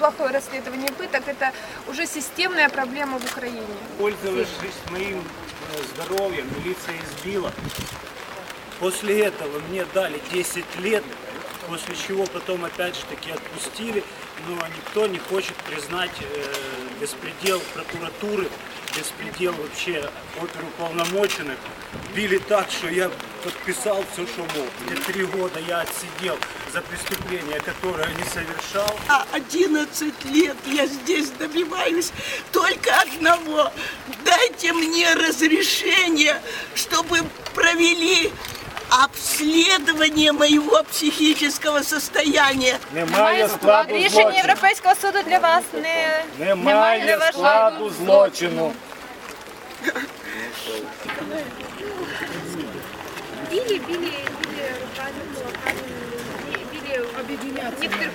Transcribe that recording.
плохое расследование пыток, это уже системная проблема в Украине. Пользовавшись моим э, здоровьем, милиция избила. После этого мне дали 10 лет, после чего потом опять же таки отпустили, но никто не хочет признать э, беспредел прокуратуры, беспредел вообще оперуполномоченных. Били так, что я подписал все, что мог. Мне три года я отсидел за преступление, которое не совершал. А 11 лет я здесь добиваюсь только одного. Дайте мне разрешение, чтобы провели обследование моего психического состояния. Немає складу Рішення злочину. Європейського суду для вас не Немає для вашого складу злочину. Били, били, били руками, кулаками, били, били некоторых